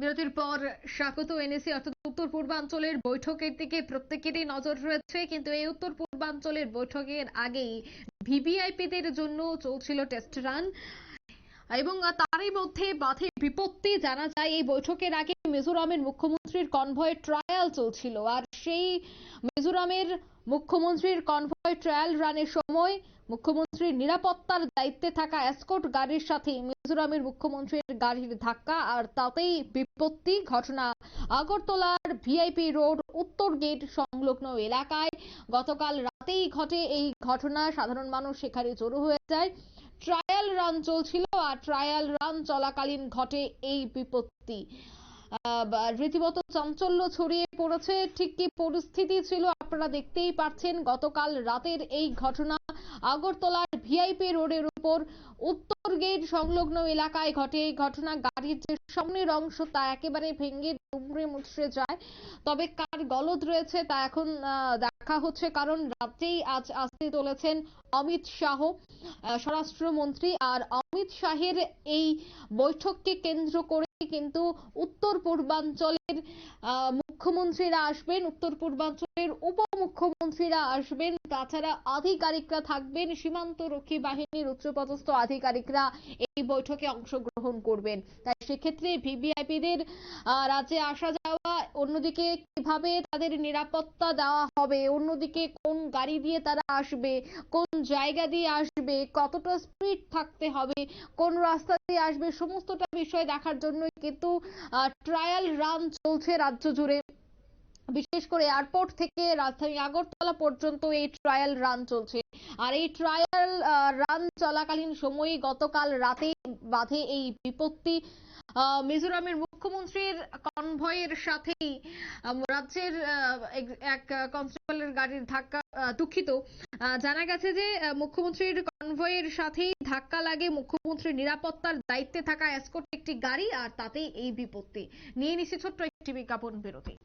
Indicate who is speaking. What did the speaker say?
Speaker 1: বিরতির পর স্বাগত এনএসি, অর্থাৎ উত্তর পূর্বাঞ্চলের বৈঠকের দিকে প্রত্যেকেরই নজর রয়েছে। কিন্তু এই উত্তর পূর্বাঞ্চলের বৈঠকের আগেই ভিভিআইপিদের জন্য চলছিল টেস্ট রান। এবং তারই মধ্যে বাধে বিপত্তি জানা যায়। এই বৈঠকের আগে মিজোরামের মুখ্যমন্ত্রীর কনভয় ট্রায়াল চলছিল। আর সেই মিজোরামের মুখ্যমন্ত্রীর কনভয় ট্রায়াল রানের সময় মুখ্যমন্ত্রীর নিরাপত্তার দায়িত্বে থাকা এসকর্ট গাড়ির সাথে মিজোরামের মুখ্যমন্ত্রীর গাড়ির ধাক্কা আর তাতেই বিপত্তি। ঘটনা আগরতলার ভিআইপি রোড উত্তর গেট সংলগ্ন এলাকায় গতকাল রাতেই ঘটে এই ঘটনা। সাধারণ মানুষ সেখানে জড়ো হয়ে যায়। ট্রায়াল রান চলছিল আর ট্রায়াল রান চলাকালীন ঘটে এই বিপত্তি। রীতিমতো চাঞ্চল্য ছড়িয়ে পড়েছে। ঠিক কি পরিস্থিতি ছিল আপনারা দেখতেই পাচ্ছেন। গতকাল রাতের এই ঘটনা আগরতলার ভিআইপি রোডের উপর উত্তর গেট সংলগ্ন এলাকায় ঘটে। এই ঘটনা গাড়ির যে সামনের অংশ তা একেবারে ভেঙে ডুমড়ে মুচড়ে যায়। তবে কার গলদ রয়েছে তা এখন দেখা হচ্ছে। কারণ রাতেই আজ আসতে চলেছেন অমিত শাহ স্বরাষ্ট্রমন্ত্রী। আর অমিত শাহের এই বৈঠককে কেন্দ্র করে কিন্তু উত্তর পূর্বাঞ্চলের মুখ্যমন্ত্রীরা আসবেন। উত্তর পূর্বাঞ্চলের উপমুখ্যমন্ত্রীরা আসবেন। তাছাড়া আধিকারিকরা থাকবেন সীমান্ত রক্ষী বাহিনীর উচ্চপদস্থ আধিকারিকরা এই বৈঠকে অংশগ্রহণ করবেন। তাই সেক্ষেত্রে ভিভিআইপিদের রাজ্যে আসা যাওয়া, অন্যদিকে কীভাবে তাদের নিরাপত্তা দেওয়া হবে, অন্যদিকে কোন গাড়ি দিয়ে তারা আসবে, কোন জায়গা দিয়ে আসবে, কতটা স্পিড থাকতে হবে, কোন রাস্তা দিয়ে আসবে, সমস্তটা বিষয় দেখার জন্যই কিন্তু ট্রায়াল রান চলছে রাজ্য জুড়ে। বিশেষ করে এয়ারপোর্ট থেকে রাজধানী আগরতলা পর্যন্ত এই ট্রায়াল রান চলছে। আর এই ট্রায়াল রান চলাকালীন সময়ে গতকাল রাতে বাধে এই বিপত্তি। মিজোরামের মুখ্যমন্ত্রীর কনভয়ের সাথেই রাজ্যের এক- কনস্টেবলের গাড়ির ধাক্কা দুঃখিত। জানা গেছে যে মুখ্যমন্ত্রীর কনভয়ের সাথেই ধাক্কা লাগে মুখ্যমন্ত্রীর নিরাপত্তার দায়িত্বে থাকা এসকোট একটি গাড়ি আর তাতেই এই বিপত্তি। নিয়ে নিচ্ছে ছোট্ট একটি বিজ্ঞাপন বিরতি।